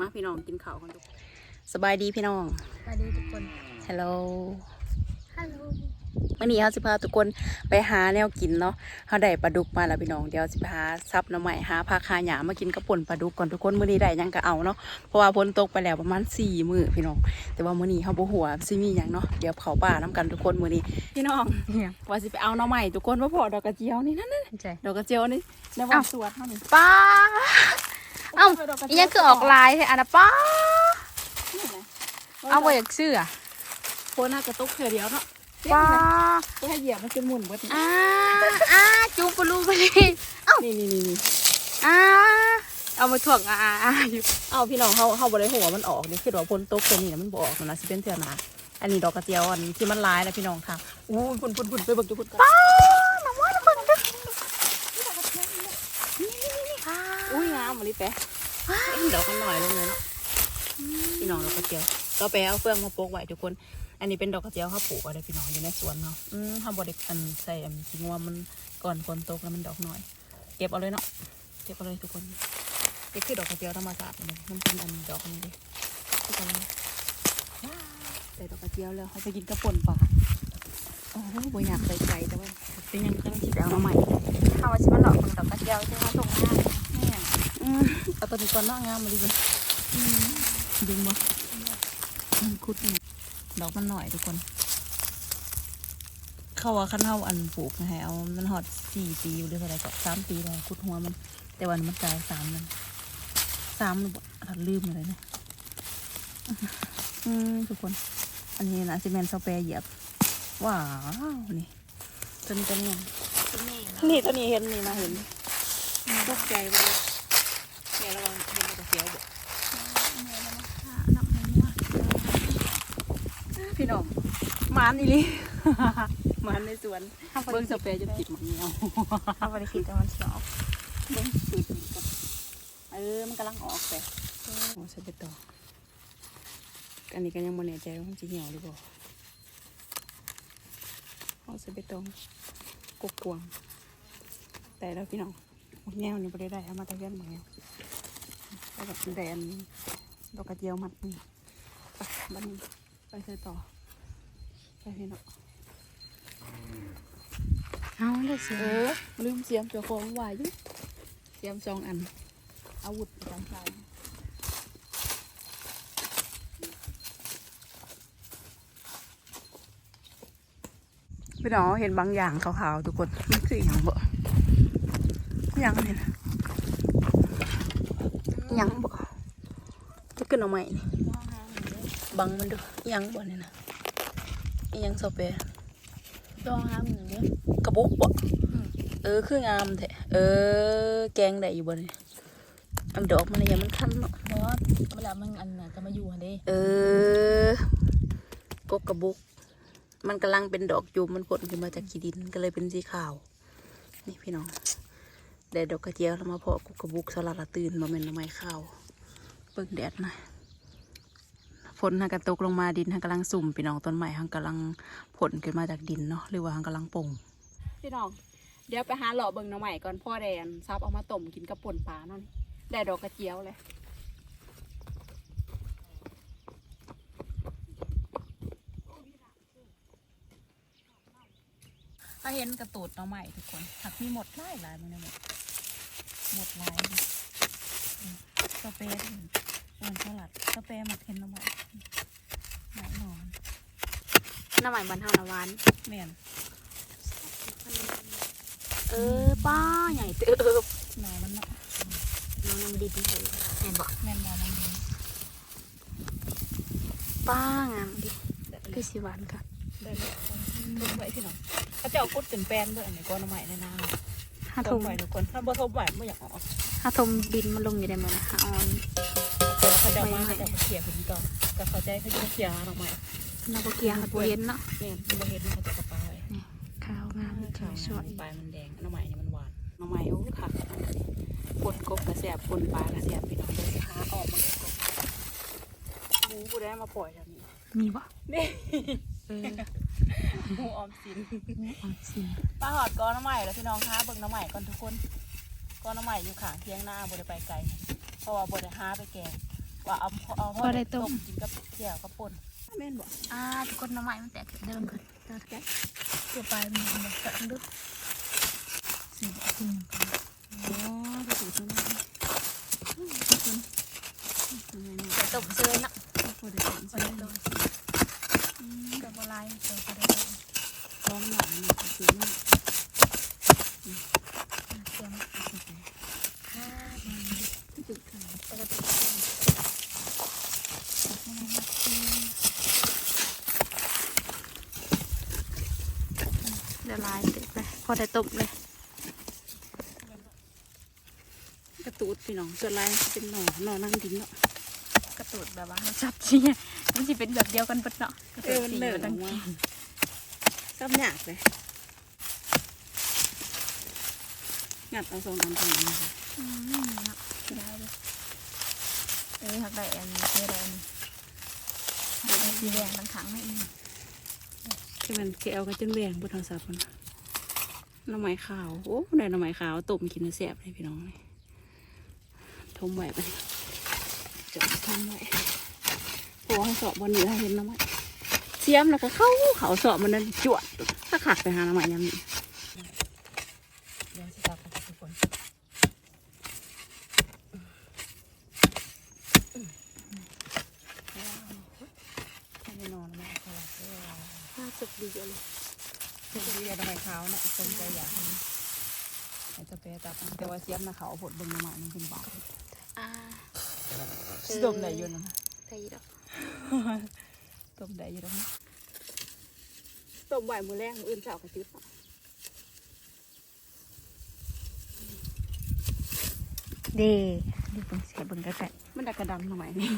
มาพี่น้องกินข้าวกันทุกคนสบายดีพี่น้องสวัสดีทุกคน ฮัลโหล ฮัลโหลวันนี้เขาสิพาทุกคนไปหาแนวกินเนาะเขาได้ปลาดุกมาแล้วพี่น้องเดี๋ยวสิพาซับหน้ำใหม่หาผักหาหยามากินกระป่นปลาดุกก่อนทุกคนมื้อนี้ได้หยังก็เอาเนาะเพราะว่าฝนตกไปแล้วประมาณสี่มื้อพี่น้อง แต่ว่ามื้อนี้เขาบ่หัวาสิมีหยังเนาะเดี๋ยวเขาป่าน้กันทุกคนมื้อนี้พี่น้องเนี่ยว่าสิไปเอาหน้ำใหม่ทุกคนว่าพอดอกกระเจียวนี่นั่นนั่นใจดอกกระเจียวนี่ในวันอ้าวสวนเท่านี้ป้า เอ้าดกกระอีเจีหยังคือออกลายใช่อันนะป้านี่นะเอาไปอยากซื้ออะโคนน่ากระตุกเธอเดียวเนาะป้าก็ให้เหยียบมันจะหมุนเบิดนี่อ่าอ่าจูงปลูไปเลยนี่นี่นี่นี่อ่าเอามาถ่วงอ่าอ่าอยู่เอาพี่น้องเขาเขาบริหัวมันออกนี่คือดอกพนตกตัวนี้นะมันบออกมันนะสิเป็นเถื่อหนาอันนี้ดอกกระเจียวอันที่มันลายนะพี่น้องค่ะอู้ยพุ่นพุ่นพุ่นไปเบิกจุพุ่นกันป้าน้ำมันทุกคนจ้ะอุ้ยงามมาลิแปะ ดอกมันหน่อยลงเลยเนาะพี่น้องดอกกระเจียวเราไปเอาเฟืองมาโปกไว้ทุกคน อันนี้เป็นดอกกระเจียวเขาปลูกไว้เลยพี่น้องอยู่ในสวนเนาะอืมเขาบริอันใส่อันจริงว่ามันก่อนฝนตกแล้วมันดอกหน้อย เก็บเอาเลยเนาะเก็บเอาเลยทุกคนนี่คือดอกกระเจียวธรรมชาติมันเป็นอันดอกนี้ดิทุกคนเลยใส่ดอกกระเจียวแล้วเขาจะกินกระป่นปลาโอ้โหบ่อยากใส่ไก่แต่ว่าเป็นยังกำลังคิดเอามาใหม่เอามาชิมันหลอกคนดอกกระเจียวจะมาส่งงานเนี่ย เอาตัวนี้ก่อนเนาะงามมาดีเลยอืมดึงมาอืมคุดนี่ดอกมันหน่อยทุกคน เขาว่าขั้นเท่าอันปลูกนะฮะเอามันหอดสี่ปีหรือเท่าไหรก็สามปีเลยคุดหัวมัน แต่วันมันกลายสามมันสามหรือเปล่าถัดลืมอะไรเนี่ยอืมทุกคน อันนี้นะซีเมนต์สเปรย์เหยียบ ว้าว นี่ตัวนี้ตัวนี้นี่ตัวนี้เห็นนี่นะเห็นตกใจไปเลยแกระวังเห็นมันจะเสียวบ่พี่น้องหมานอีหลีหมานในสวนเอาไปเบิ้งสเปรย์จะติดหมันเงาเอาไปคิดแต่มันสอกเบิ้งสูตรนี้ก่อนเออมันกำลังออกแต่โอ้ใส่ไปต่ออันนี้ก็ยังไม่แน่ใจว่ามันจะเหี่ยวหรือเปล่าเอาใส่ไปตองกกวางแต่แล้วพี่น้องห มดแนวนี่ไม่ได้ได้เอามาแต่เพื่อนหมดแนวแล้วแบบแดนดอกกระเจียวมัดนี่ไปบ้านนี้ไปใส่ต่อ ไปพี่น้องเอาเลยสิเออลืมเสียมเจ้าของไว้อยู่เสียมสองอัน อาวุธประจำกายพี่น้องเห็นบางอย่างขาวๆทุกคนมันคืออย่างบ่อ ย่างนี่นะอย่างบ่จะขึ้นเอาใหม่นี่บังมันดูอยังบ่เนี่ยนะอยังสเปรย์ดองห้ามหนึ่งเนี่ยกระบุกบ่เออคืองามแท้เออ แกงได้อยู่บ่เนี่ยอันดอกมันเนี่ยมันคันเนาะเพราะว่าเวลามันอันน่ะจะมาอยู่หันเด้เออกกกระบุก มันกำลังเป็นดอกจูมมันผลขึ้นมาจากขี้ดินก็เลยเป็นสีขาว นี่พี่น้อง แดดดอกกระเจียวแล้วมาเพาะกกกระบุกสลัดละตื่นมาเป็นหน้ำไม้ข้าวเบิ่งแดดหน่อยฝนหากระตกลงมาดินหากำลังสุ่มพี่น้องต้นใหม่หากำลังผลขึ้นมาจากดินเนาะหรือว่าหากำลังป่งพี่น้องเดี๋ยวไปหาหล่อเบิ่งหน้ำใหม่ก่อนพ่อแดนซับเอามาต้มกินกับป่นปลาเนาะแดดดอกกระเจียวเลย ถ้าเห็นกระตูดหน้องใหม่ทุกคนหักมีหมดหลายหลายมันเลยหมดหมดหลายดิอืมสเปรย์ด้วยเอนสลัดสเปรย์หมักเห็นหน้องใหม่แน่นอนน้ำใหม่บรรเทาหนาหวานแม่นเออป้าใหญ่เติบหน่อมันเนาะน้องน้ำดินเลยเห็นบอกแม่นหน่อมันดีป้างามดิได้คือสิหวานค่ะได้เลยทบไว้พี่น้อง เขาจะเอากุดเป็นแป้นด้วยอันนี้ก้อนหน้ำใหม่ในน้ถ้าำททบมไว้ทุกคนถ้าบ่ทบไว้ไม่อยากออกถ้าทมดินมันลงอยู่ได้ไหมนะฮะออนแต่ว่าเขาจะเอามาเขาจะเอามาเขี่ยผมก่อนแต่เขาใจเขาจะมาเขี่ยหาหน่อใหม่นาบเกียงกับเย็นเนาะแม่นบ่เห็นเขาจะกระปาไว้ขาวงามขาวสวยปลายมันแดงหน้ำใหม่นี่มันหวานหน้ำใหม่โอ้ค่ะปนกบกระแสบปนปลากระแสบพี่น้องเลยหาออกมันก็กบหมูกูได้มาปล่อยแบบนี้มีวะนี่เออ หมูออมสินออมสินปลาหอดก้อนน้ำใหม่แล้วพี่น้องหาเบิ่งน้ำใหม่ก่อนทุกคนก้อนน้ำใหม่อยู่ข้างเทียงหน้าบไดไปไกลนะเพราะว่าบไดหาไปแกงฝว่าเอาเอาพอได้ต้มกินกับเกี่ยวกับป่นแม่นบ่อ่าทุกคนน้ำใหม่มันแตกเดิมขึ้นเดิมแตกตัวปลายมันมันแตกดึกสี่อืมอ๋อไปสู่ที่นั่นอืมทุกคนทำไมเนาะแต่ต้มเซยเนาะพอได้ต้มพอใช่ได้ไหมต้ม กับอะไรตัวพอได้ต้มพร้อมหน่อยนี่ก็คือนี่เตรียมอ่าจุดค่ะปกติเดี๋ยวลายติดไปพอได้ต้มเลยกระตูดพี่น้องส่วนลายเป็นหน่อหน่อนั่งดินเนาะกระตูดแบบว่ามันจับเชี่ย มันจะเป็นแบบเดียวกันปะเนาะกระเอตูอดมันสีเหลือมันอตั้องกมาซ้ำหยากเลยงัดเอาทรงอันตรงนี้ค่ะอืมเนาะได้เลยเออหักได้อันนี้เท่าไรอันนี้หักได้สีแดงทั้งขังไม่อีกที่มันแกเอากันจนแหวงบนโทรศัพท์มันหน้ำไม้ขาวโอ้ได้หน้ำไม้ขาวต้มกินแล้วแซ่บเลยพี่น้องนี่ทมไหวไปจะทมไหว พอให้สอบบนเหนือให้เห็นหน้ำไม้เสียมแล้วก็เข้าเขาสอบมันนั่นจวดถ้าขักไปหาหน้ำไม้ยำนี้เดี๋ยวสิครับทุกคนไม่นอนแล้วไม่เอาเลยน่าสุกดีเลยเป็นเรียดไม้ขาวนะสนใจอยากเห็นอยากจะไปจับแต่ว่าเสียมนะเขาเอาผดเบิ่งหน้ำไม้มันเป็นบาปอ่าต้มได้อยู่นะไทยดอก ต้มได้อยู่ตรงนี้ต้มไหวมือแรงมืออื่นเช้ากระติบเด้ดูเบิ่งเสียเบิ่งกระแตะมันดักกระดำหน่อยนี่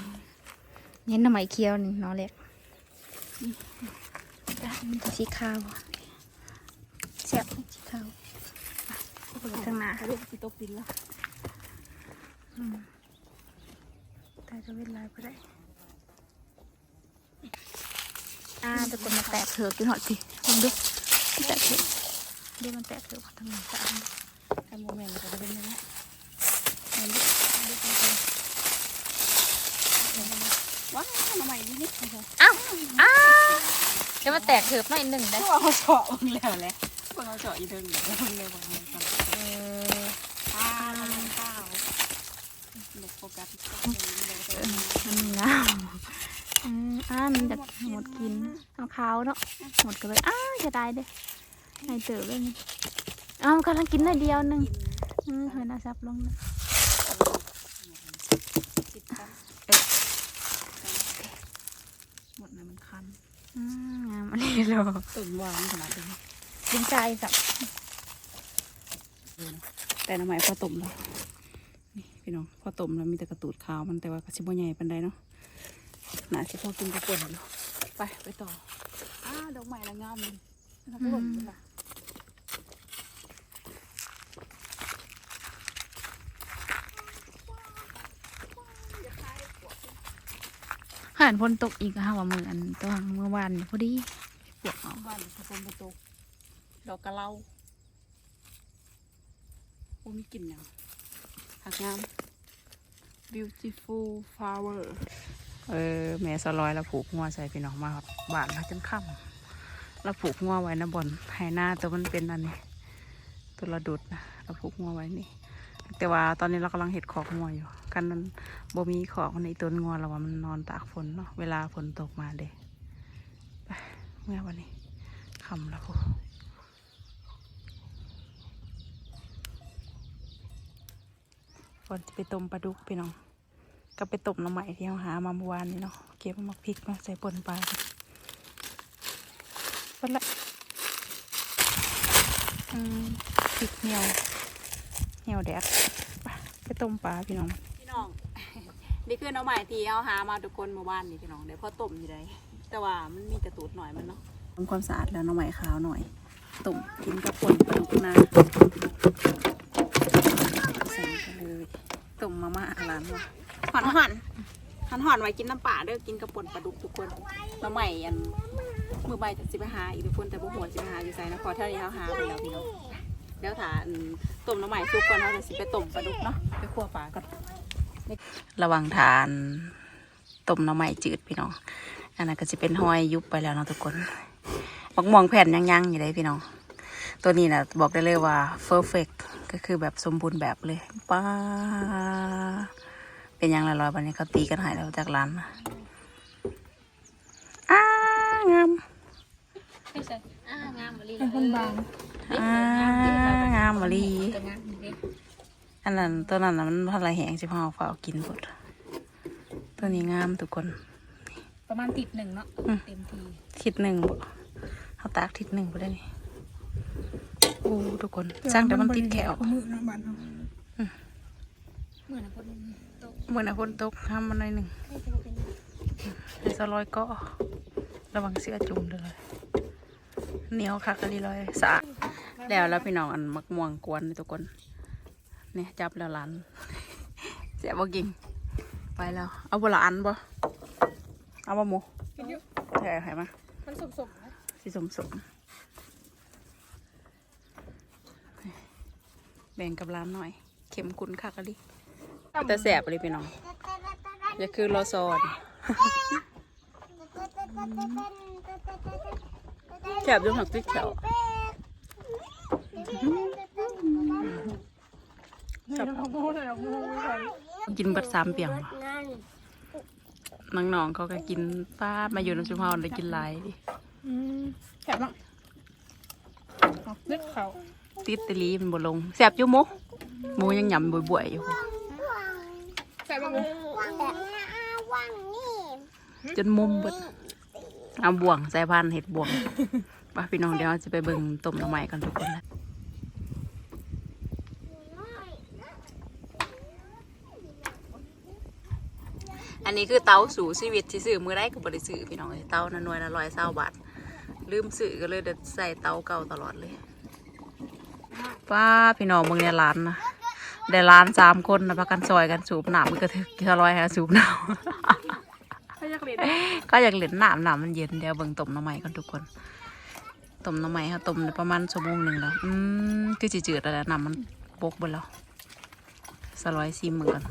เน้นหน่อไม้เคี้ยวนี่เน้อเล็กอะมันจะสีขาวอะเสียบสีขาวอะเข้าไปข้างหน้าเรียกสิตกดินแล้วอืมแต่จะเวลาก็ได้ อ่าทุกคนมาแตะเถือกกินหอดสิลองดูมันแตะเถือกดูมันแตะเถือกทำไมสะอาดไอ้โมเมนต์มันก็จะเป็นอย่างนี้ว้าวหน่อไม้นี่นี่ค่ะอ้าวอ้าวเดี๋ยวมาแตกเถือกหน่อยหนึ่งได้พวกเอาเฉาะมึงแล้วแหละพวกเอาเฉาะอีเดิงเดี๋ยวมึงเร็วกว่ามึงก่อนเออข้าวข้าวเด็กโฟกัสข้าวเลยเดี๋ยวจะมันงาม อืมอ่ามันจะหมดกินเอาขาวเนาะหมดกันเลยอ้าจะได้เด้ไอเต๋อเลยนี่อ้าวกำลังกินได้เดียวหนึ่งอืมเฮ้ยน่าซับลงนะสิบครั้งหมดนะมันคันอืมงามอันนี้เหรอตุ่นหวานขนาดนี้กินใจสับแต่น้ำใหม่พอต้มแล้วนี่พี่น้องพอต้มแล้วมีแต่กระตูดขาวมันแต่ว่ากระชิบใหญ่ปันใดเนาะ หนาสิพอกินกระป่นอยู่ไปไปต่ออ้าดอกไม้ละงามเลยนะพี่ผมจ้ะห่านพ้นตกอีกค่ะว่ามืออันตัวเมื่อวานนี่พอดีปวดออกบ้านผสมประตูดอกกระเหล่าโอ้มีกลิ่นอย่างหักงาม beautiful flower เออแม่สลอยแล้วผูกงัวใส่พี่น้องมาบานมาจนค่ำแล้วผูกงัวไว้นะบอนไฮหน้าตัวมันเป็นอันนี้ตัวระดุดนะเราผูกงัวไว้นี่ แต่ว่าตอนนี้เรากำลังเห็ดขอกงัวอยู่กันนั้นบ่มีขอกในตัวงัวเราว่ามันนอนตากฝนเนาะเวลาฝนตกมาเด้ไปเมื่อวันนี้ค่ำแล้วพูฝนจะไปต้มปลาดุกพี่น้อง ก็ไปต้มน้ำใหม่ที่เราหามาเมื่อวานนี้เนาะเก็บมาพริกมาใส่ปนปลาเปิดละอืมพริกเหี่ยวเหี่ยวแดดไปไปต้มปลาพี่น้องพี่น้องนี่คือน้ำใหม่ที่เราหามาทุกคนเมื่อวานนี่พี่น้องเดี๋ยวพอต้มอยู่ได้แต่ว่ามันมีแต่ตูดหน่อยมันเนาะทำความสะอาดแล้วน้ำใหม่ขาวหน่อยต้มกินกับปนปลาดุกนาใส่ไปเลยต้มมาม่าร้านว่ะ หันหันหันหันไว้กินน้ำป่าเด้อกินกระป่นปลาดุกทุกคนน้ำใหม่อันมือใบจะสิไปหาอีกทุกคนแต่บุหัวสิไปหาอยู่ไสนะพอเท่านี้เขาหาไปแล้วพี่น้องเดี๋ยวถานต้มน้ำใหม่สุกก่อนเขาจะสิไปต้มปลาดุกเนาะไปคั่วปลาก่อนระวังทานต้มน้ำใหม่จืดพี่น้องอันนั้นก็จะเป็นหอยยุบไปแล้วเนาะทุกคนบักม่วงแผ่นยังๆอยู่เลยพี่น้องตัวนี้นะบอกได้เลยว่า perfect ก็คือแบบสมบูรณ์แบบเลยป้า เป็นยังละลอยวันนี้เขาตีกันหายแล้วจากร้านนะอ้างามอ่างามมะลิเป็นคนบางอ้างามมะลีก็งามเด้อันนั้นตัวนั้นน่ะมันพันไรแหงสิพเอาฝากกินหมดตัวนี้งามทุกคน ประมาณติดหนึ่งเนาะอืมเต็มทีทิศหนึ่งบ่เขาตากทิศหนึ่งไปได้นี่โอ้ทุกคนสร้างแต่มันติดแขวมือเนาะบ้านเราเหมือนคนตก เหมือนเอาคนตกทำมันหน่อยหนึ่งให้จะมาเป็นเดี๋ยวสลอยก็ระวังเสื้อจุ่มเด้อเลยเหนียวคักกะลีลอยสะอาดแล้วแล้วพี่น้องอันมักม่วงกวนนี่ทุกคนเนี่ยจับแล้วหลันเสียบ่กิงไปแล้วเอาบละอันบ่เอาบ่หมูใช่ไหมมามันสมๆนะสีสมสมแบ่งกับร้านหน่อย เข็มคุณคักกะลี แต่แสบเลยพี่น้องอย่าคือรอซอนแสบจนหักติ๊กแถวเนี่ยเราโม่เลยเราโม่ไว้ก่อนกินเบัดสามเปียงว่ะน้องๆเขาก็กินป้ามาอยู่ในชุมพรเลยกินหลายดิอืมแฉะบ้างเอาเลือดเขาติดตะลีมันบ่ลงแสบอยู่หมูหมูยังหยำบ่วยๆอยู่ แฉะบ้างเลยจนมุมเบิดเอาบ่วงใส่พันเห็ดบ่วงป้าพี่น้องเดี๋ยวจะไปเบิ่งต้มหน่อไม้กันทุกคนนะอันนี้คือเตาสู่ชีวิตที่ซื้อมือได้ก็บ่ได้ซื้อพี่น้องเอ้ยเตาน่ะหน่วยละร้อยเศร้าบาทลืมซื้อก็เลยเดใส่เตาเก่าตลอดเลยป้าพี่น้องมึงเนี่ยร้านนะ ได้ร้านสามคนนะพักกันซอยกันสูบหนามมันก็ถึกทะลอยฮะสูบหนามถ้าอยากเรียนก็อยากเล่นน้ำน้ำมันเย็นเดี๋ยวเบิ่งต้มหน้ำใหม่กันทุกคนต้มหน้ำใหม่ค่ะต้มได้ประมาณชั่วโมงหนึ่งแล้วอืมคือจืดๆแล้วแหละน้ำมันบกไปแล้วสลอยซิมเหมือนกัน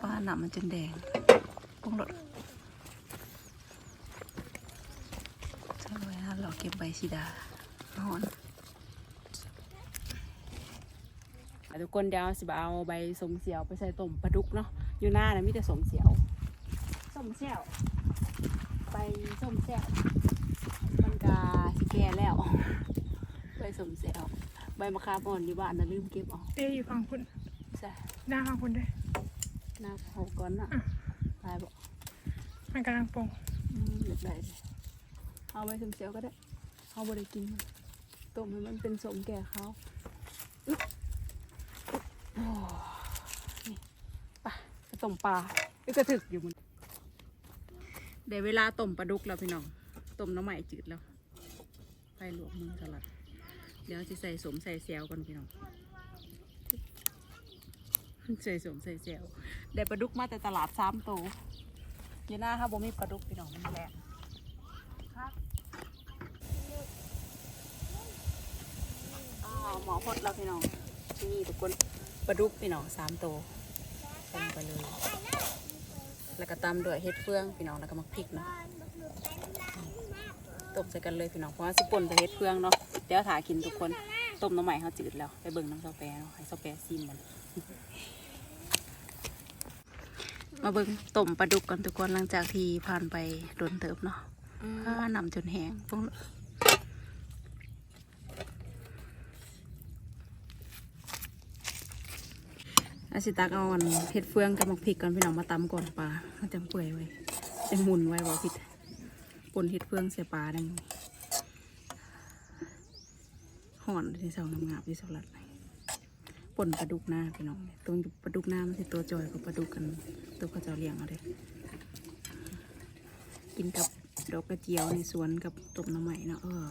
ป้าน้ำมันจนแดงปรุงรสสลอยฮะเราเก็บใบสีดาหอนอะ ทุกคนเดี๋ยวสิบเอาใบสมเสียวไปใส่ต้มปลาดุกเนาะอยู่หน้านะมีแต่สมเสียวส้มแซวไปส้มแซวมันกาสิแก่แล้วไปส้มแซวใบมะขามอ่อนอยู่บ้านนะลืมเก็บเออกเต้อยู่ฟังคุณใช่หน้าฟังคุณด้วยหน้าหกก้อนน่ะตายบอกมันกำลังโปร่งอืมอยากได้เลยเอาไปส้มแซวก็ได้เอาบริกินมันต้มให้มันเป็นสมแก่เขาอึ๊บ โอ้นี่ไปไปต้มปลาก็กระถึกอยู่มันเดี๋ยวเวลาต้มปลาดุกแล้วพี่น้องต้มน้ำใหม่จืดแล้วไปลวกมือสลัดเดี๋ยวจะใส่สมใส่แซวก่อนพี่น้องใส่สมใส่แซวได้ปลาดุกมาแต่ตลาดสามโตวอยี่หน้าครับบ่มีปลาดุกพี่น้องมันแหลกครับอ้าวหมอพดแล้วพี่น้องนี่ทุกคน ปลาดุกพี่น้องสามโตวใส่ลงไปเลย แล้วก็ตามด้วยเห็ดเฟืองพี่น้องแล้วก็มักพริกเนาะต้มใส่กันเลยพี่น้องเพราะว่าสิป่นจะเห็ดเฟืองเนาะเดี๋ยวถากินทุกคนต้มน้ำใหม่เขาจืดแล้วไปเบิ่งน้ำซอแปรเนาะให้ซอแปรซิมมันมาเบิ่งต้มปลาดุกกันทุกคนหลังจากที่ผ่านไปโดนเติบเนาะผ้านำจนแห้งพวก อาสิตักเอาอันเห็ดเฟืองกับหมักพริกก่อนพี่น้องมาตำก่อนปลามันจังเปื่อยไว้จังหมุนไว้บอกผิดปนเห็ดเฟืองเสียปลาดังห่อนที่เสางามๆที่สลัดปนปลาดุกหน้าพี่น้องตัวปลาดุกหน้ามันสิตัวจอยกับปลาดุกกัน ตัวเขาเจ้าเลี้ยงเอาเลยกินกับดอกกระเจียวในสวนกับต้มน้ำใหม่เนาะเออ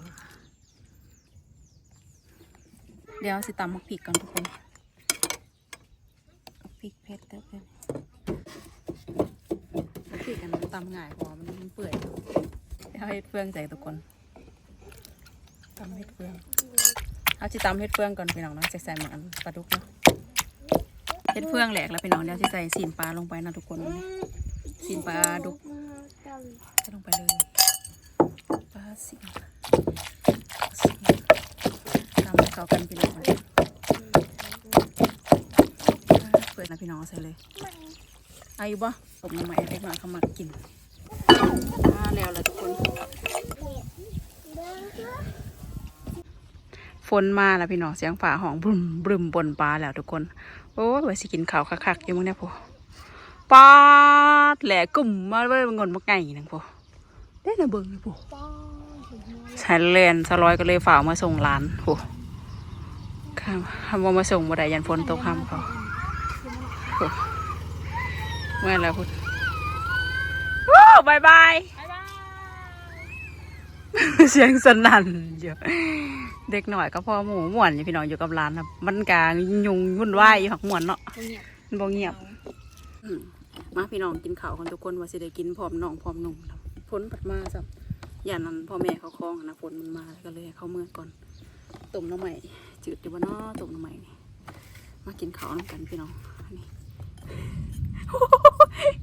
เดี๋ยวสิตำหมักพริกก่อนทุกคน ผ็ดเด้อเพื่อนพริกกันตำง่ายเพอมันมันเปื่อยเอาเห็ดเฟืองใส่ทุกคนตำเห็ดเฟืองเอาจิตำเห็ดเฟืองก่อนพี่น้องเนาะจะใส่เหมือนปลาดุกเนาะเห็ดเฟืองแหลกแล้วพี่น้องเดี๋ยวจะใส่สีนปลาลงไปนะทุกคนวันนี้สินปลาดุกใส่ลงไปเลยปลาสินสินทำให้เข้ากันพี่น้องเลยเปิดนะ พี่น้องเอาใส่เลยอายุบ่ผมน้ำใหม่เล็กน้อยเขามากินมาแล้วล่ะทุกคน ฝนมาแล้วพี่น้องเสียงฝ่าห้องบึมบึมบนปลาแล้วทุกคน โอ้ยไว้สิกินข้าวคักๆอยู่มั้งเนี่ยพอปาดแหล่กลุ่มมาเว้ยมันงนมาไก่นังพอได้นะเบิ่งเลยพอใช้เลนสลอยก็เลยฝ่ามาส่งร้านพอข้ามคำว่ามาส่งบ่ได้ยันฝนตกค่ำเขา โอ้เมื่อแล้วพุดว้าวบายบายเสียงสนั่นเยอะเด็กหน่อยก็พอหมูม่วนอยู่พี่น้องอยู่กับร้านครับมันกลางยุงวุ่นวายอยู่หักม่วนเนาะมันบ่เงียบอืมมาพี่น้องกินข้าวกันทุกคนว่าสิได้กินพร้อมน้องพร้อมนุ่มครับฝนผัดมาสับอย่างนั้นพ่อแม่เขาคล้องอะนะฝนมันมาก็เลยให้เขาเมื่อก่อนต้มน้ำใหม่จืดอยู่บ่เนาะต้มน้ำใหม่นี่มากินข้าวน้ำกันพี่น้องนี่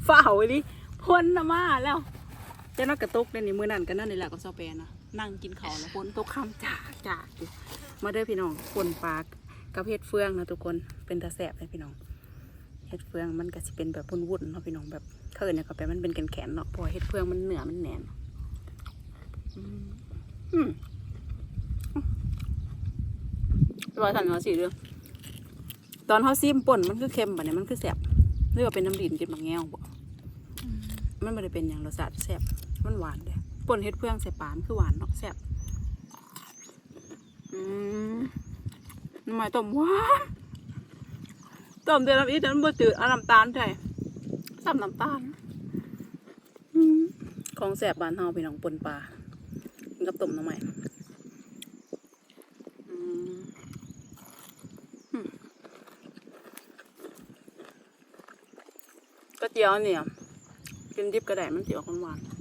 ฝ้าวเลยดิพ่นนะมาแล้วเจ้านักกระตุกเด่นนี่มือนั่นกันนั่นนี่แหละก็ซอแปนนะนั่งกินข้าวแล้วฝนตกคำจากจากอยู่มาเด้อพี่น้องฝนปากกับเห็ดเฟืองนะทุกคนเป็นตาแสบเลยพี่น้องเห็ดเฟืองมันก็สิเป็นแบบวุ่นๆเนาะพี่น้องแบบเขาเอิญเนี่ยก็แปลมันเป็นแขนๆเนาะพอเห็ดเฟืองมันเหนือมันแหนนอืมรอยสันหัวสีเรื่องตอนเขาซีมป่นมันคือเค็มแบบนี้มันคือแสบ รือว่าเป็นน้ำดินกินบางแง่วบ่มันไม่ได้เป็นอย่างรสชาติแซ่บมันหวานเด้ป่นเฮ็ดเพื่องใส่ปานคือหวานเนาะแซ่บอืมน้ำมันต้มหวานต้มเดือดน้ำอีเดี๋ยวมันบ่จืดเอาน้ำตาลใส่ซ้ำน้ำตาลอืมของแซ่บบ้านเฮาพี่น้องป่นปลากินกับต้มน้ำมันอืมอืมกระ เจียวเนี่ยกินดิบกระไดมันสีออกหวานๆ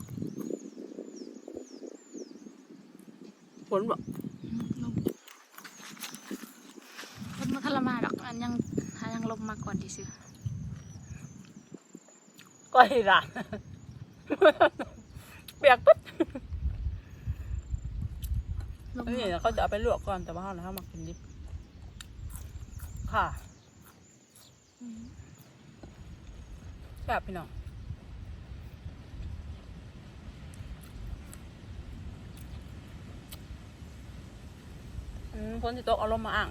ผลบอกคนมาคลมาดอกอันยังหายังลมมาก่อนที่ซื้อก็ให้ร้านเปียกปึ๊ดลมนี่เขาจะเอาไปลวกก่อนแต่ว่าเขานะเขามากินดิบค่ะ แบบพี่น้องพ้นสิโตกเอาลมมาอ่าง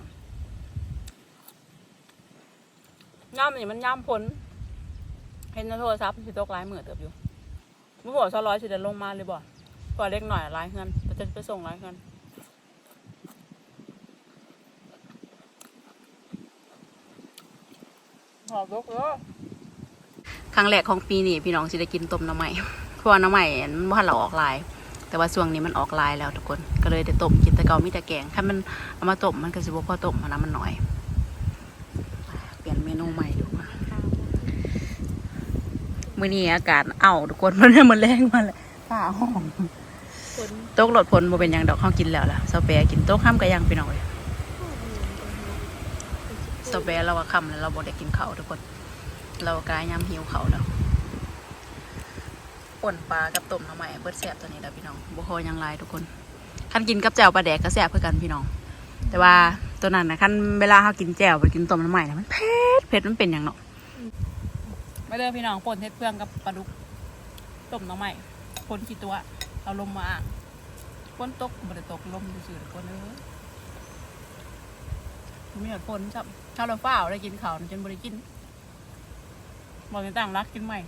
ย่ามนี่มันย่ามพ้นเห็นในโทรศัพท์สิโตกหลายมือเติบอยู่เมื่อบอกซอร้อยสิเดินลงมาเลยบ่ก่อนเล็กหน่อยหลายเงินจะไปส่งหลายเงินหอบกเลย รั้งแรกของปีนี้พี่น้องสิได้กินต้มหน้ำใหม่เพราะว่าหน้ำใหม่มันว่าเราออกลาย แต่ว่าช่วงนี้มันออกลายแล้วทุกคนก็เลยได้ต้มกินแต่เก่ามีแต่แกงถ้ามันเอามาต้มมันก็สิบ่พอต้มอะนะมันหน่อยเปลี่ยนเมนูใหม่ดูมามื่อนี้อากาศเอ้าทุกคนมันมันแรงมาเลยฝ่าห้องฝนโต๊ะรถพลบ่เป็นหยังดอกเขากินแล้วล่ะเสาแปรกินโต๊ะข้ามกระยังไปหน่อยเสาแปรเราว่าค่ำแล้วเราบ่ได้กินข้าวทุกคน เรากายยำหิวเขาแล้วป่นปลากับต้มน้ำใหม่เบิดแซ่บตัวนี้แล้วพี่น้องบ่พอยังหลายทุกคนคันกินกับแจ่วปลาแดกก็แซ่บเพื่อกันพี่น้อง แต่ว่าตัวนั้นนะคันเวลาเขากินแจ่วไปกินต้มน้ำใหม่นะมันเผ็ดเผ็ดมันเป็นอย่างเนาะมาเด้อพี่น้องป่นเฮ็ดเพื่องกับปลาดุกต้มน้ำใหม่คนกี่ตัวเอาลมมาอ่างฝนตกบ่ได้ตกลมซื่อๆคนเอ้ยมีแต่นจับข้าวเราเฝ้าได้กินข้าวจนบ่ได้กิน บอกต่างรักกินใหม่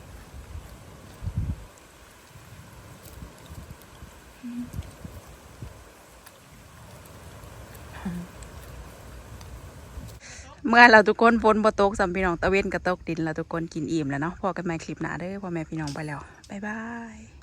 เมื่อเราทุกคนฝนบ่ตกสำพี่น้องตะเวนกระตกดินเราทุกคนกินอิ่มแล้วเนาะพอกันใหม่คลิปหน้าเด้อพ่อแม่พี่น้องไปแล้ว บ๊ายบาย